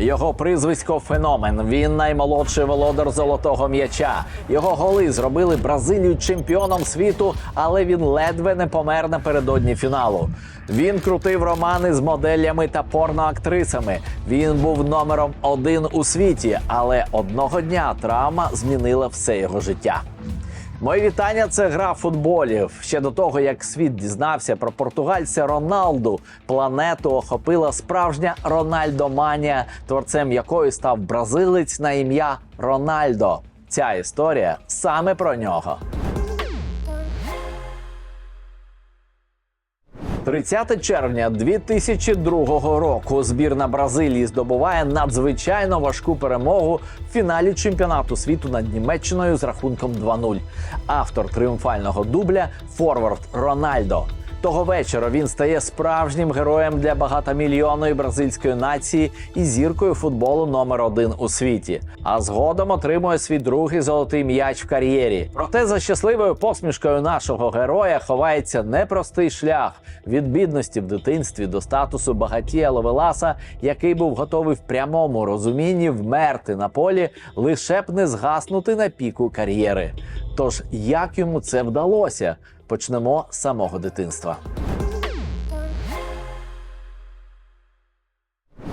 Його прізвисько феномен. Він наймолодший володар золотого м'яча. Його голи зробили Бразилію чемпіоном світу, але він ледве не помер напередодні фіналу. Він крутив романи з моделями та порноактрисами. Він був номером один у світі, але одного дня травма змінила все його життя. Мої вітання. Це гра футболів. Ще до того, як світ дізнався про португальця Роналду, планету охопила справжня Рональдоманія, творцем якої став бразилець на ім'я Рональдо. Ця історія саме про нього. 30 червня 2002 року збірна Бразилії здобуває надзвичайно важку перемогу в фіналі чемпіонату світу над Німеччиною з рахунком 2-0. Автор тріумфального дубля Форвард Рональдо. Того вечора він стає справжнім героєм для багатомільйонної бразильської нації і зіркою футболу номер один у світі. А згодом отримує свій другий золотий м'яч в кар'єрі. Проте за щасливою посмішкою нашого героя ховається непростий шлях від бідності в дитинстві до статусу багатія Ловеласа, який був готовий в прямому розумінні вмерти на полі, лише б не згаснути на піку кар'єри. Тож як йому це вдалося? Почнемо з самого дитинства.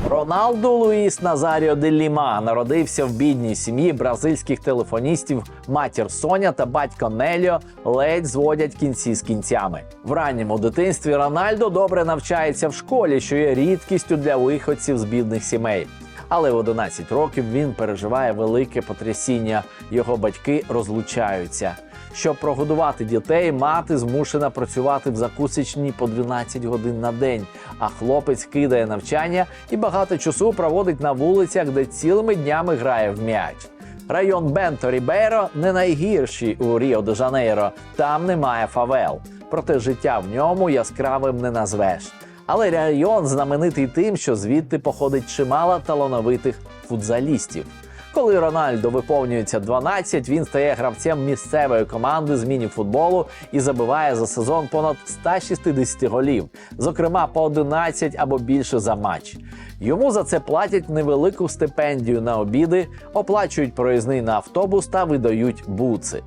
Роналду Луїс Назаріо де Ліма народився в бідній сім'ї бразильських телефоністів. Матір Соня та батько Нельо ледь зводять кінці з кінцями. В ранньому дитинстві Рональдо добре навчається в школі, що є рідкістю для виходців з бідних сімей. Але в 11 років він переживає велике потрясіння. Його батьки розлучаються. Щоб прогодувати дітей, мати змушена працювати в закусочній по 12 годин на день. А хлопець кидає навчання і багато часу проводить на вулицях, де цілими днями грає в м'яч. Район Бенто Рібейро не найгірший у Ріо де Жанейро. Там немає фавел. Проте життя в ньому яскравим не назвеш. Але район знаменитий тим, що звідти походить чимало талановитих футзалістів. Коли Рональдо виповнюється 12, він стає гравцем місцевої команди з міні-футболу і забиває за сезон понад 160 голів, зокрема по 11 або більше за матч. Йому за це платять невелику стипендію на обіди, оплачують проїзний на автобус та видають буци.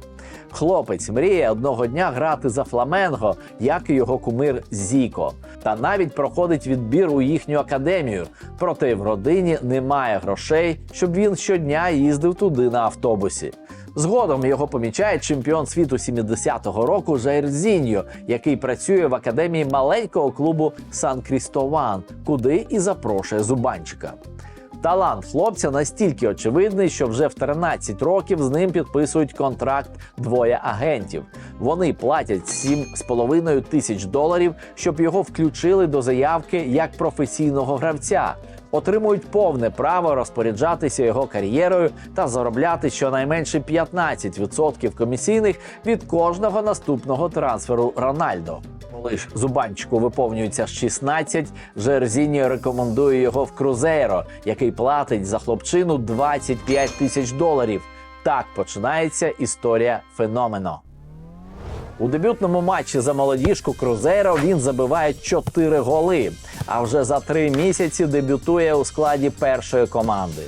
Хлопець мріє одного дня грати за Фламенго, як і його кумир Зіко, та навіть проходить відбір у їхню академію. Проте в родині немає грошей, щоб він щодня їздив туди на автобусі. Згодом його помічає чемпіон світу 70-го року Жайр Зіньо, який працює в академії маленького клубу Сан Крістован, куди і запрошує зубанчика. Талант хлопця настільки очевидний, що вже в 13 років з ним підписують контракт двоє агентів. Вони платять 7,5 тисяч доларів, щоб його включили до заявки як професійного гравця. Отримують повне право розпоряджатися його кар'єрою та заробляти щонайменше 15% комісійних від кожного наступного трансферу Рональдо. Ж зубанчику виповнюється 16, Жерзіньо рекомендує його в Крузейро, який платить за хлопчину 25 тисяч доларів. Так починається історія феномено. У дебютному матчі за молодіжку Крузейро він забиває 4 голи. А вже за три місяці дебютує у складі першої команди.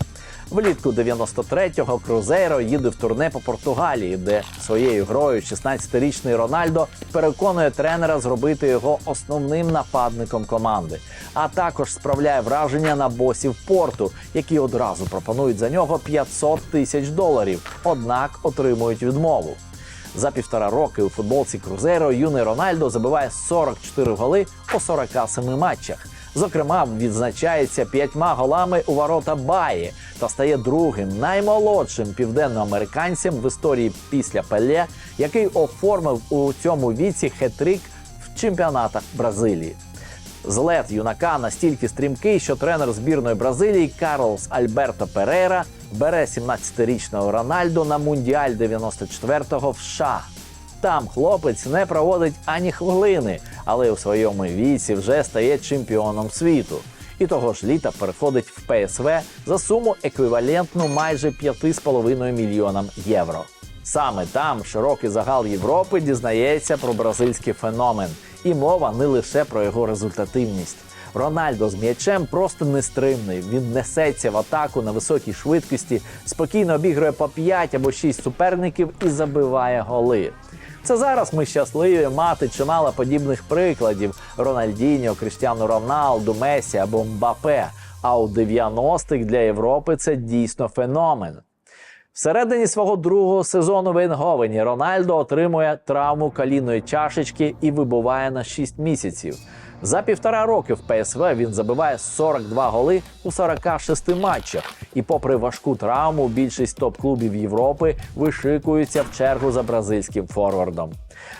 Влітку 93-го Крузейро їде в турне по Португалії, де своєю грою 16-річний Рональдо переконує тренера зробити його основним нападником команди, а також справляє враження на босів порту, які одразу пропонують за нього 500 тисяч доларів, однак отримують відмову. За півтора роки у футболці Крузейро юний Рональдо забиває 44 голи у 47 матчах. Зокрема, відзначається п'ятьма голами у ворота Баї та стає другим наймолодшим південноамериканцем в історії після Пеле, який оформив у цьому віці хет-трик в чемпіонатах Бразилії. Злет юнака настільки стрімкий, що тренер збірної Бразилії Карлос Альберто Перейра бере 17-річного Рональдо на мундіаль 94-го в США. Там хлопець не проводить ані хвилини, але у своєму віці вже стає чемпіоном світу. І того ж літа переходить в ПСВ за суму еквівалентну майже 5,5 мільйонам євро. Саме там широкий загал Європи дізнається про бразильський феномен, і мова не лише про його результативність. Рональдо з м'ячем просто нестримний. Він несеться в атаку на високій швидкості, спокійно обігрує по 5 або 6 суперників і забиває голи. Це зараз ми щасливі мати чимало подібних прикладів: Рональдіньо, Крістіану Роналду, Месі або Мбапе. А у 90-х для Європи це дійсно феномен. Всередині свого другого сезону в Енговені Рональдо отримує травму каліної чашечки і вибуває на 6 місяців. За півтора роки в ПСВ він забиває 42 голи у 46 матчах. І, попри важку травму, більшість топ-клубів Європи вишикуються в чергу за бразильським форвардом.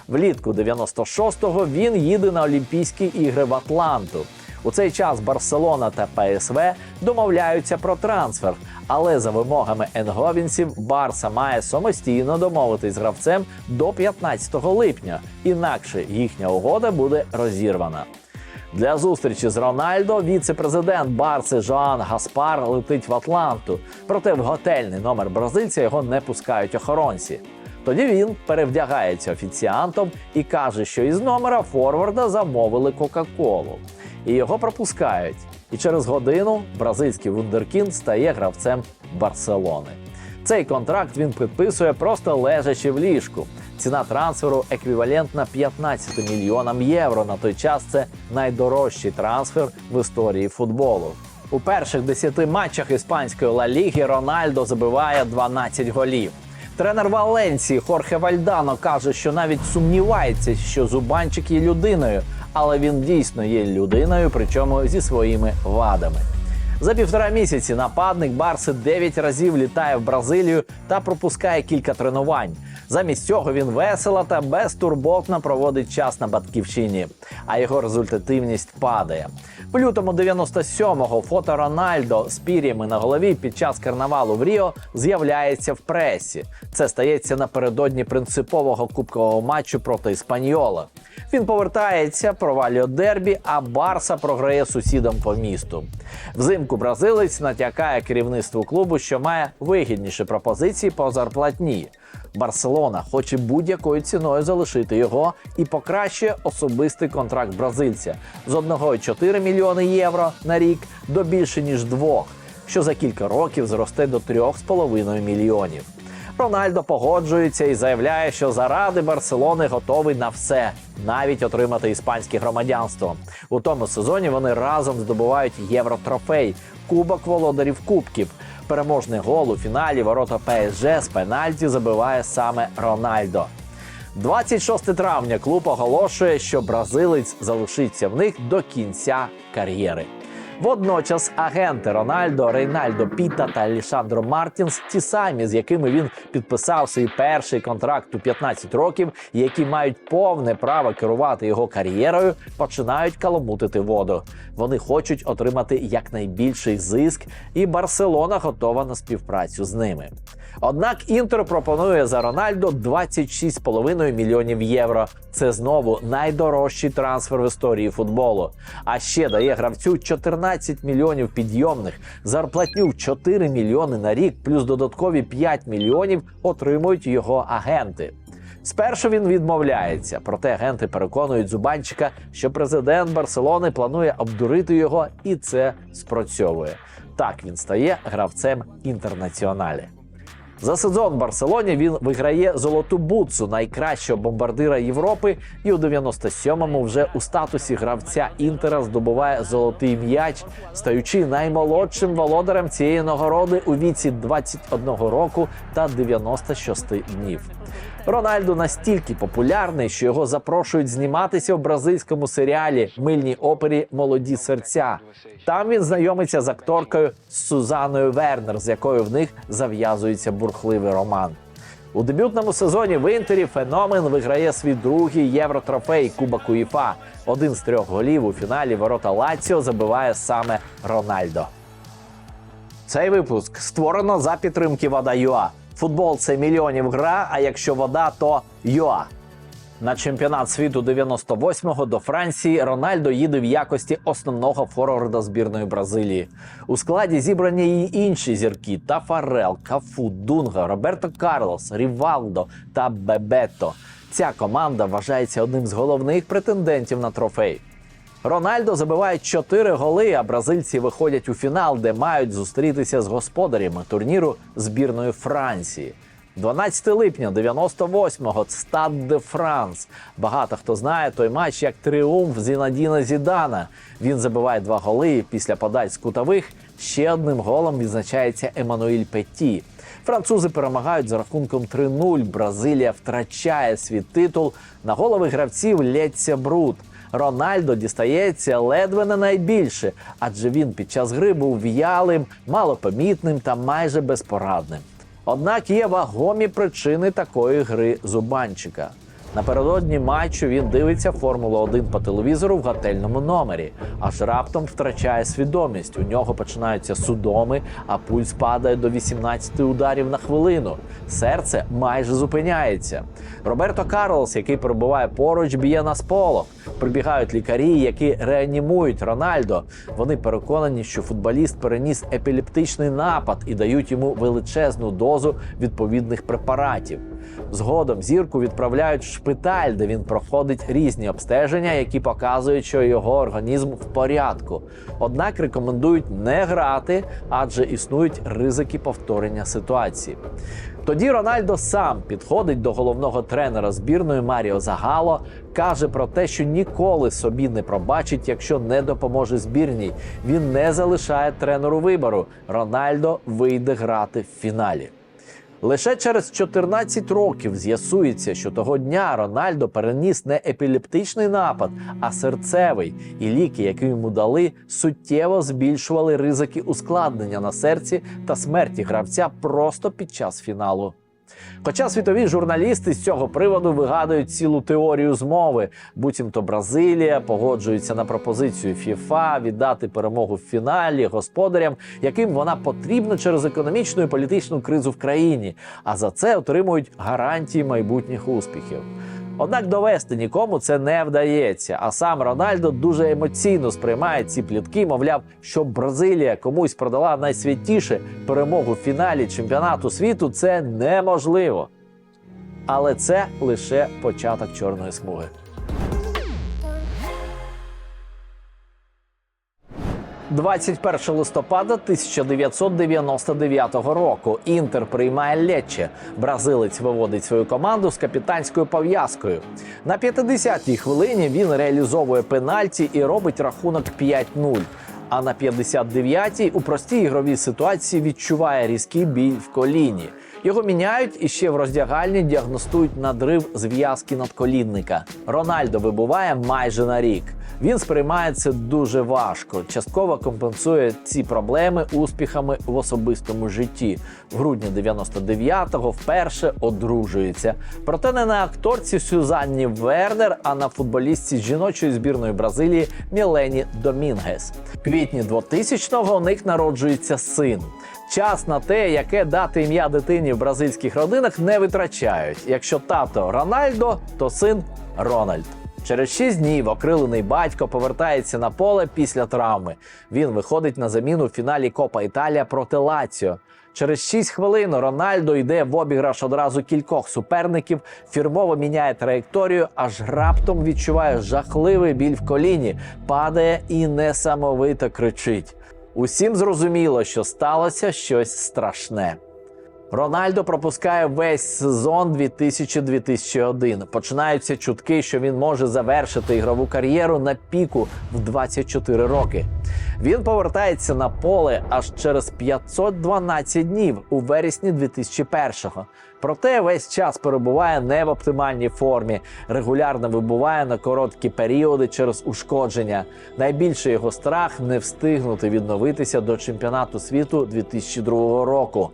Влітку 96-го він їде на Олімпійські ігри в Атланту. У цей час Барселона та ПСВ домовляються про трансфер, але за вимогами енговінців Барса має самостійно домовитись з гравцем до 15 липня, інакше їхня угода буде розірвана. Для зустрічі з Рональдо віце-президент Барси Жоан Гаспар летить в Атланту. Проте в готельний номер бразильця його не пускають охоронці. Тоді він перевдягається офіціантом і каже, що із номера форварда замовили Кока-Колу. І його пропускають. І через годину бразильський вундеркінд стає гравцем Барселони. Цей контракт він підписує просто лежачи в ліжку. Ціна трансферу еквівалентна 15 мільйонам євро. На той час це найдорожчий трансфер в історії футболу. У перших 10 матчах іспанської Ла Ліги Рональдо забиває 12 голів. Тренер Валенції Хорхе Вальдано каже, що навіть сумнівається, що Зубанчик є людиною, але він дійсно є людиною, причому зі своїми вадами. За півтора місяці нападник Барси 9 разів літає в Бразилію та пропускає кілька тренувань. Замість цього він весело та безтурботно проводить час на батьківщині, а його результативність падає. В лютому 97-го фото Рональдо з пір'ями на голові під час карнавалу в Ріо з'являється в пресі. Це стається напередодні принципового кубкового матчу проти Іспаньола. Він повертається, провалює дербі, а Барса програє сусідам по місту. Взимку бразилець натякає керівництву клубу, що має вигідніші пропозиції по зарплатні. Барселона хоче будь-якою ціною залишити його і покращує особистий контракт бразильця з 1,4 мільйони євро на рік до більше ніж двох, що за кілька років зросте до 3,5 мільйонів. Рональдо погоджується і заявляє, що заради Барселони готовий на все, навіть отримати іспанське громадянство. У тому сезоні вони разом здобувають євротрофей, кубок володарів кубків. Переможний гол у фіналі ворота ПСЖ з пенальті забиває саме Рональдо. 26 травня клуб оголошує, що бразилець залишиться в них до кінця кар'єри. Водночас агенти Рональдо, Рейнальдо Піта та Алішандро Мартінс, ті самі, з якими він підписав свій перший контракт у 15 років, які мають повне право керувати його кар'єрою, починають каламутити воду. Вони хочуть отримати якнайбільший зиск, і Барселона готова на співпрацю з ними. Однак Інтер пропонує за Рональдо 26,5 мільйонів євро. Це знову найдорожчий трансфер в історії футболу. А ще дає гравцю 14 мільйонів підйомних, зарплатню в 4 мільйони на рік, плюс додаткові 5 мільйонів отримують його агенти. Спершу він відмовляється, проте агенти переконують Зубанчика, що президент Барселони планує обдурити його, і це спрацьовує. Так він стає гравцем інтернаціоналі. За сезон в Барселоні він виграє золоту бутсу найкращого бомбардира Європи, і у 97-му вже у статусі гравця Інтера здобуває золотий м'яч, стаючи наймолодшим володарем цієї нагороди у віці 21 року та 96 днів. Рональдо настільки популярний, що його запрошують зніматися в бразильському серіалі Мильній опері Молоді серця. Там він знайомиться з акторкою Сузаною Вернер, з якою в них зав'язується бурхливий роман. У дебютному сезоні в Інтері феномен виграє свій другий євротрофей Кубок УЄФА. Один з трьох голів у фіналі ворота Лаціо забиває саме Рональдо. Цей випуск створено за підтримки Вода ЮА. Футбол це мільйонів гра, а якщо вода, то ЮА. На чемпіонат світу 98-го до Франції Рональдо їде в якості основного форварда збірної Бразилії. У складі зібрані і інші зірки: Тафарел, Кафу, Дунга, Роберто Карлос, Рівалдо та Бебето. Ця команда вважається одним з головних претендентів на трофей. Рональдо забиває 4 голи, а бразильці виходять у фінал, де мають зустрітися з господарями турніру збірної Франції. 12 липня 98-го Стад де Франс. Багато хто знає той матч як тріумф Зінадіна Зідана. Він забиває два голи і після подач з кутових. Ще одним голом відзначається Еммануїль Петті. Французи перемагають з рахунком 3-0. Бразилія втрачає свій титул. На голови гравців лється бруд. Рональдо дістається ледве не найбільше, адже він під час гри був в'ялим, малопомітним та майже безпорадним. Однак є вагомі причини такої гри зубанчика. Напередодні матчу він дивиться Формулу 1 по телевізору в готельному номері, аж раптом втрачає свідомість. У нього починаються судоми, а пульс падає до 18 ударів на хвилину. Серце майже зупиняється. Роберто Карлос, який перебуває поруч, б'є на сполох. Прибігають лікарі, які реанімують Рональдо. Вони переконані, що футболіст переніс епілептичний напад і дають йому величезну дозу відповідних препаратів. Згодом зірку відправляють в шпиталь, де він проходить різні обстеження, які показують, що його організм в порядку. Однак рекомендують не грати, адже існують ризики повторення ситуації. Тоді Рональдо сам підходить до головного тренера збірної Маріо Загало, каже про те, що ніколи собі не пробачить, якщо не допоможе збірній. Він не залишає тренеру вибору. Рональдо вийде грати в фіналі. Лише через 14 років з'ясується, що того дня Рональдо переніс не епілептичний напад, а серцевий, і ліки, які йому дали, суттєво збільшували ризики ускладнення на серці та смерті гравця просто під час фіналу. Хоча світові журналісти з цього приводу вигадують цілу теорію змови, буцімто Бразилія погоджується на пропозицію ФІФА віддати перемогу в фіналі господарям, яким вона потрібна через економічну і політичну кризу в країні, а за це отримують гарантії майбутніх успіхів. Однак довести нікому це не вдається. А сам Рональдо дуже емоційно сприймає ці плітки, мовляв, що Бразилія комусь продала найсвятіше перемогу в фіналі чемпіонату світу. Це неможливо. Але це лише початок чорної смуги. «21 листопада 1999 року Інтер приймає Лечче. Бразилець виводить свою команду з капітанською пов'язкою. На 50-й хвилині він реалізовує пенальті і робить рахунок 5-0. А на 59-й у простій ігровій ситуації відчуває різкий біль в коліні. Його міняють і ще в роздягальні діагностують надрив зв'язки надколінника. Рональдо вибуває майже на рік. Він сприймає це дуже важко. Частково компенсує ці проблеми успіхами в особистому житті. В грудні 99-го вперше одружується. Проте не на акторці Сюзанні Вернер, а на футболістці жіночої збірної Бразилії Мілені Домінгес. В квітні 2000-го у них народжується син. Час на те, яке дати ім'я дитині в бразильських родинах, не витрачають. Якщо тато Рональдо, то син Рональд. Через 6 днів окрилений батько повертається на поле після травми. Він виходить на заміну в фіналі Копа Італія проти Лаціо. Через 6 хвилин Рональдо йде в обіграш одразу кількох суперників, фірмово міняє траєкторію, аж раптом відчуває жахливий біль в коліні, падає і несамовито кричить. Усім зрозуміло, що сталося щось страшне. Рональдо пропускає весь сезон 2000-2001. Починаються чутки, що він може завершити ігрову кар'єру на піку в 24 роки. Він повертається на поле аж через 512 днів у вересні 2001-го. Проте весь час перебуває не в оптимальній формі, регулярно вибуває на короткі періоди через ушкодження. Найбільший його страх не встигнути відновитися до чемпіонату світу 2002 року.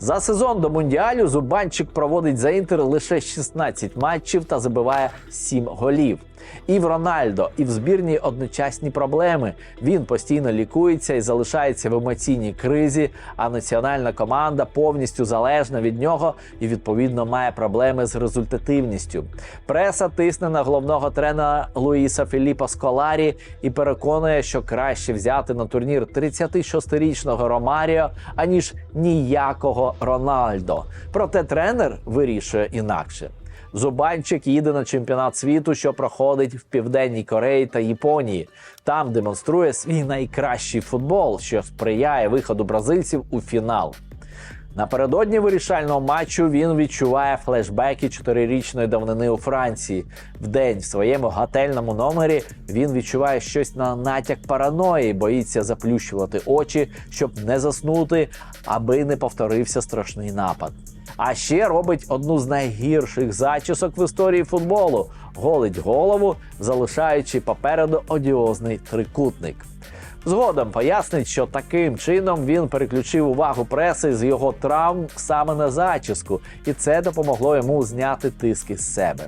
За сезон до мундіалю Зубанчик проводить за інтер лише 16 матчів та забиває 7 голів. І в Рональдо, і в збірній одночасні проблеми. Він постійно лікується і залишається в емоційній кризі. А національна команда повністю залежна від нього і відповідно має проблеми з результативністю. Преса тисне на головного тренера Луїса Філіппа Сколарі і переконує, що краще взяти на турнір 36-річного Ромаріо, аніж ніякого Рональдо. Проте тренер вирішує інакше. Зубанчик їде на чемпіонат світу, що проходить в Південній Кореї та Японії. Там демонструє свій найкращий футбол, що сприяє виходу бразильців у фінал. Напередодні вирішального матчу він відчуває флешбеки чотирирічної давнини у Франції. Вдень в своєму готельному номері він відчуває щось на натяк параної, боїться заплющувати очі, щоб не заснути, аби не повторився страшний напад. А ще робить одну з найгірших зачісок в історії футболу: голить голову, залишаючи попереду одіозний трикутник. Згодом пояснить, що таким чином він переключив увагу преси з його травм саме на зачіску, і це допомогло йому зняти тиски з себе.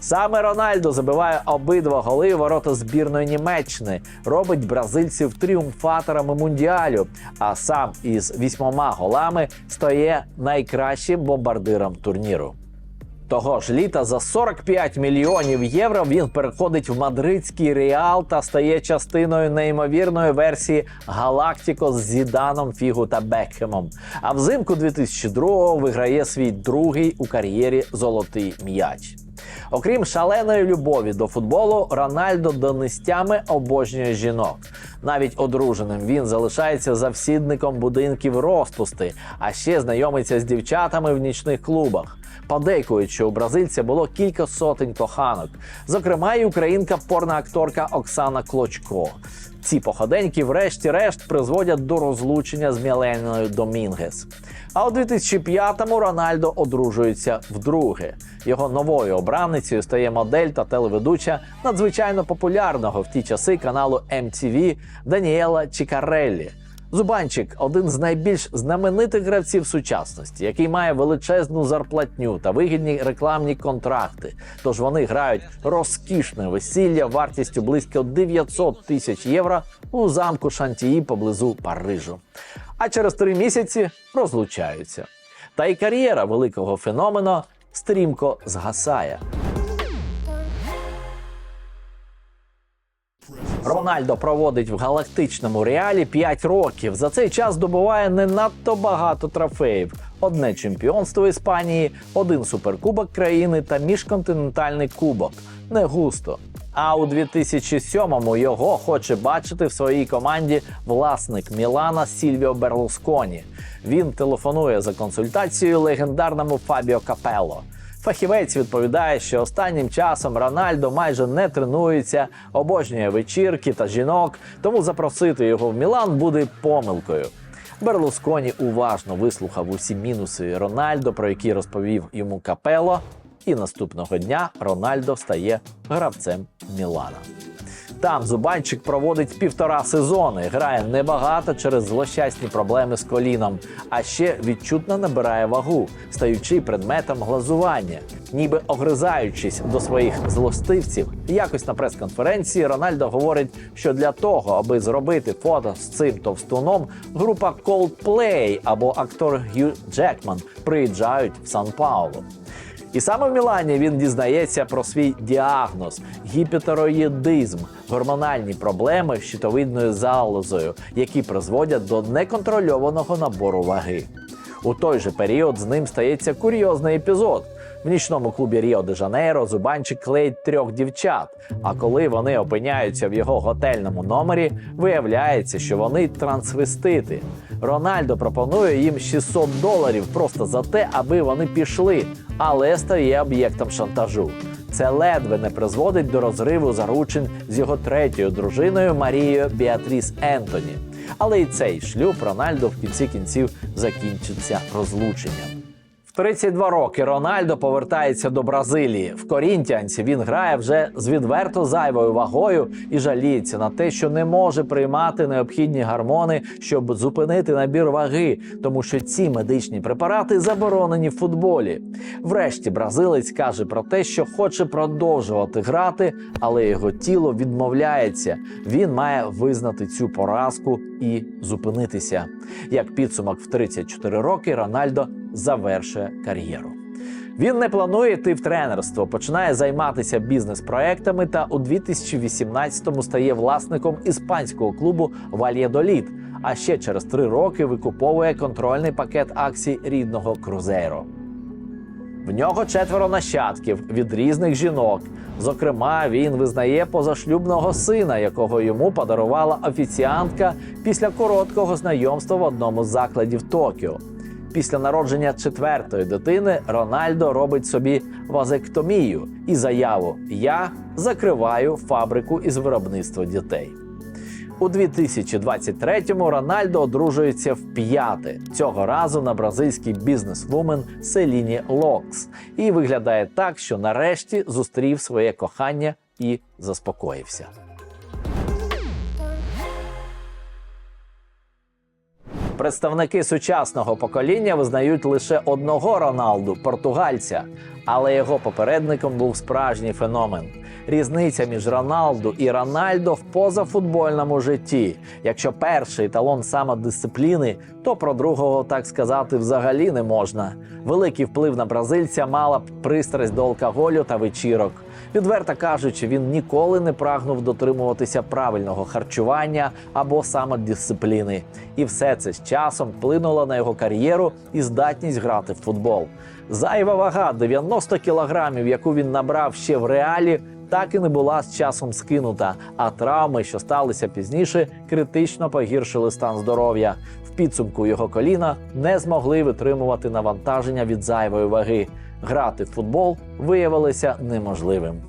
Саме Рональдо забиває обидва голи ворота збірної Німеччини, робить бразильців тріумфаторами мундіалю. А сам із вісьмома голами стає найкращим бомбардиром турніру. Того ж літа за 45 мільйонів євро він переходить в мадридський реал та стає частиною неймовірної версії Галактико з Зіданом, Фігу та Бекхемом. А взимку 2002-го виграє свій другий у кар'єрі золотий м'яч. Окрім шаленої любові до футболу, Рональдо донестями обожнює жінок. Навіть одруженим він залишається завсідником будинків розпусти, а ще знайомиться з дівчатами в нічних клубах. Подейкують, що у бразильця було кілька сотень коханок, зокрема, і українка порноакторка Оксана Клочко. Ці походеньки, врешті-решт, призводять до розлучення з Міленою Домінгес. А у 2005-му Рональдо одружується вдруге. Його новою обраницею стає модель та телеведуча надзвичайно популярного в ті часи каналу MTV Даніела Чікареллі. Зубанчик один з найбільш знаменитих гравців сучасності, який має величезну зарплатню та вигідні рекламні контракти. Тож вони грають розкішне весілля вартістю близько 900 тисяч євро у замку Шантії поблизу Парижу. А через три місяці розлучаються. Та й кар'єра великого феномена стрімко згасає. Рональдо проводить в галактичному реалі 5 років. За цей час здобуває не надто багато трофеїв: одне чемпіонство Іспанії, один суперкубок країни та міжконтинентальний кубок. Не густо. А у 2007-му його хоче бачити в своїй команді власник Мілана Сільвіо Берлусконі. Він телефонує за консультацією легендарному Фабіо Капелло. Фахівець відповідає, що останнім часом Рональдо майже не тренується, обожнює вечірки та жінок, тому запросити його в Мілан буде помилкою. Берлусконі уважно вислухав усі мінуси Рональдо, про які розповів йому Капело, і наступного дня Рональдо стає гравцем Мілана. Там Зубанчик проводить півтора сезони, грає небагато через злощасні проблеми з коліном, а ще відчутно набирає вагу, стаючи предметом глазування, ніби огризаючись до своїх злостивців. Якось на прес-конференції Рональдо говорить, що для того, аби зробити фото з цим товстуном, група Coldplay або актор Гью Джекман приїжджають в Сан-Паулу. І саме в Мілані він дізнається про свій діагноз гіпотероїдизм, гормональні проблеми з щитовидною залозою, які призводять до неконтрольованого набору ваги. У той же період з ним стається курйозний епізод. В нічному клубі Ріо де Жанейро Зубанчик клеїть трьох дівчат. А коли вони опиняються в його готельному номері, виявляється, що вони трансвестити. Рональдо пропонує їм 600 доларів просто за те, аби вони пішли, але стає об'єктом шантажу. Це ледве не призводить до розриву заручин з його третьою дружиною Марією Біатріс Ентоні. Але і цей шлюб Рональдо в кінці кінців закінчиться розлученням. В 32 роки Рональдо повертається до Бразилії. В Корінтіанці він грає вже з відверто зайвою вагою і жаліється на те, що не може приймати необхідні гормони, щоб зупинити набір ваги, тому що ці медичні препарати заборонені в футболі. Врешті бразилець каже про те, що хоче продовжувати грати, але його тіло відмовляється. Він має визнати цю поразку і зупинитися. Як підсумок в 34 роки Рональдо завершує кар'єру. Він не планує йти в тренерство, починає займатися бізнес-проектами та у 2018-му стає власником іспанського клубу Вальєдоліт. А ще через три роки викуповує контрольний пакет акцій рідного Крузейро. В нього четверо нащадків від різних жінок. Зокрема, він визнає позашлюбного сина, якого йому подарувала офіціантка після короткого знайомства в одному з закладів Токіо. Після народження четвертої дитини Рональдо робить собі вазектомію і заяву: Я закриваю фабрику із виробництва дітей. У 2023-му Рональдо одружується вп'яте цього разу на бразильський бізнесвумен Селіні Локс і виглядає так, що нарешті зустрів своє кохання і заспокоївся. Представники сучасного покоління визнають лише одного Роналду португальця, але його попередником був справжній феномен. Різниця між Роналду і Рональдо в позафутбольному житті. Якщо перший еталон самодисципліни, то про другого так сказати взагалі не можна. Великий вплив на бразильця мала б пристрасть до алкоголю та вечірок. Відверто кажучи, він ніколи не прагнув дотримуватися правильного харчування або самодисципліни. І все це з часом вплинуло на його кар'єру і здатність грати в футбол. Зайва вага 90 кілограмів, яку він набрав ще в реалі, так і не була з часом скинута. А травми, що сталися пізніше, критично погіршили стан здоров'я. В підсумку його коліна не змогли витримувати навантаження від зайвої ваги. Грати в футбол виявилося неможливим.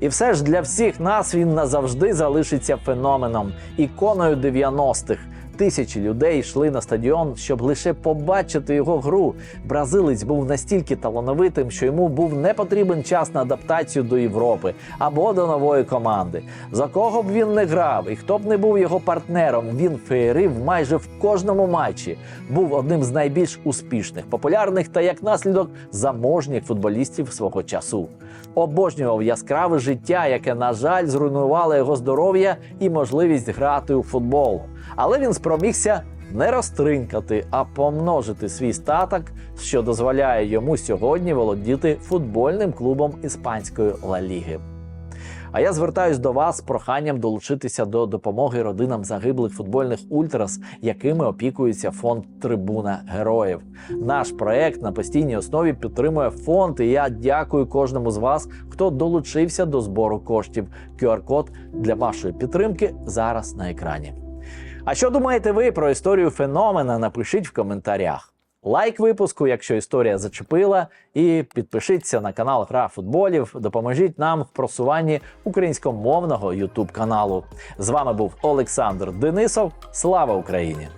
І все ж для всіх нас він назавжди залишиться феноменом, іконою 90-х. Тисячі людей йшли на стадіон, щоб лише побачити його гру. Бразилець був настільки талановитим, що йому був не потрібен час на адаптацію до Європи або до нової команди. За кого б він не грав, і хто б не був його партнером, він феєрив майже в кожному матчі. Був одним з найбільш успішних, популярних та як наслідок заможніх футболістів свого часу. Обожнював яскраве життя, яке, на жаль, зруйнувало його здоров'я і можливість грати у футбол. Але він спромігся не розтринкати, а помножити свій статок, що дозволяє йому сьогодні володіти футбольним клубом іспанської Ла Ліги. А я звертаюсь до вас з проханням долучитися до допомоги родинам загиблих футбольних ультрас, якими опікується фонд Трибуна Героїв. Наш проект на постійній основі підтримує фонд. І я дякую кожному з вас, хто долучився до збору коштів. QR-код для вашої підтримки зараз на екрані. А що думаєте ви про історію феномена? Напишіть в коментарях. Лайк випуску, якщо історія зачепила, і підпишіться на канал Гра футболів. Допоможіть нам в просуванні українськомовного ютуб каналу. З вами був Олександр Денисов. Слава Україні!